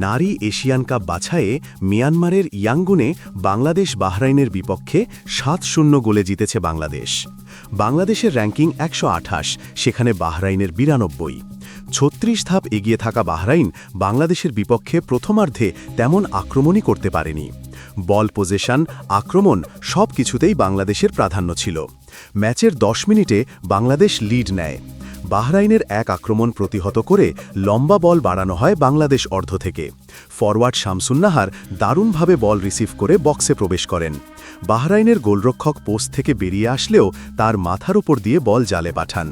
নারী Asian cup বাছাইয়ে মিয়ানমারের ইয়াঙ্গুনে বাংলাদেশ বাহরাইনের বিপক্ষে সাত শূন্য গোলে জিতেছে বাংলাদেশ। বাংলাদেশের র্যাঙ্কিং একশো আঠাশ, সেখানে বাহরাইনের বিরানব্বই। ছত্রিশ ধাপ এগিয়ে থাকা বাহরাইন বাংলাদেশের বিপক্ষে প্রথমার্ধে তেমন আক্রমণই করতে পারেনি। বল পজিশন, আক্রমণ সব কিছুতেই বাংলাদেশের প্রাধান্য ছিল। ম্যাচের দশ মিনিটে বাংলাদেশ লিড নেয়। বাহরাইনের এক আক্রমণ প্রতিহত করে লম্বা বল বাড়ানো হয় বাংলাদেশ অর্ধ থেকে। ফরওয়ার্ড শামসুন্নাহার দারুণভাবে বল রিসিভ করে বক্সে প্রবেশ করেন। বাহরাইনের গোলরক্ষক পোস্ট থেকে বেরিয়ে আসলেও তার মাথার উপর দিয়ে বল জালে পাঠান।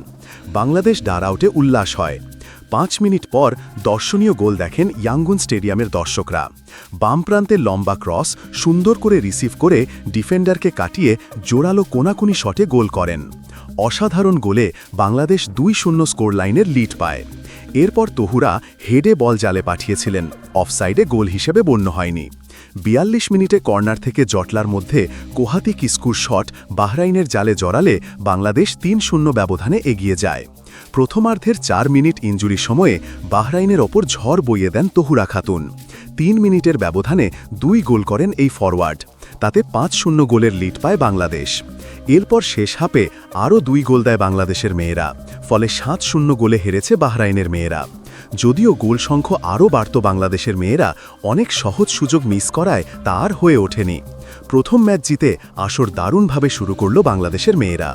বাংলাদেশ ডারআউটে উল্লাস হয়। পাঁচ মিনিট পর দর্শনীয় গোল দেখেন ইয়াঙ্গুন স্টেডিয়ামের দর্শকরা। বাম প্রান্তে লম্বা ক্রস সুন্দর করে রিসিভ করে ডিফেন্ডারকে কাটিয়ে জোরালো কোনাকুনি শটে গোল করেন। অসাধারণ গোলে বাংলাদেশ দুই শূন্য স্কোর লাইনের লিড পায়। এরপর তহুরা হেডে বল জালে পাঠিয়েছিলেন, অফসাইডে গোল হিসেবে বন্য হয়নি। বিয়াল্লিশ মিনিটে কর্নার থেকে জটলার মধ্যে কোহাতি কিস্কুর শট বাহরাইনের জালে জড়ালে বাংলাদেশ তিন শূন্য ব্যবধানে এগিয়ে যায়। প্রথমার্ধের চার মিনিট ইঞ্জুরির সময়ে বাহরাইনের ওপর ঝড় বইয়ে দেন তহুরা খাতুন। তিন মিনিটের ব্যবধানে দুই গোল করেন এই ফরওয়ার্ড তাতে পাঁচ শূন্য গোলের লিড পায় বাংলাদেশ। এরপর শেষ হাপে আরও দুই গোল দেয় বাংলাদেশের মেয়েরা, ফলে সাত শূন্য গোলে হেরেছে বাহরাইনের মেয়েরা। যদিও গোল সংখ্য আরও বাড়ত বাংলাদেশের মেয়েরা, অনেক সহজ সুযোগ মিস করায় তা আর হয়ে ওঠেনি। প্রথম ম্যাচ জিতে আসর দারুণভাবে শুরু করল বাংলাদেশের মেয়েরা।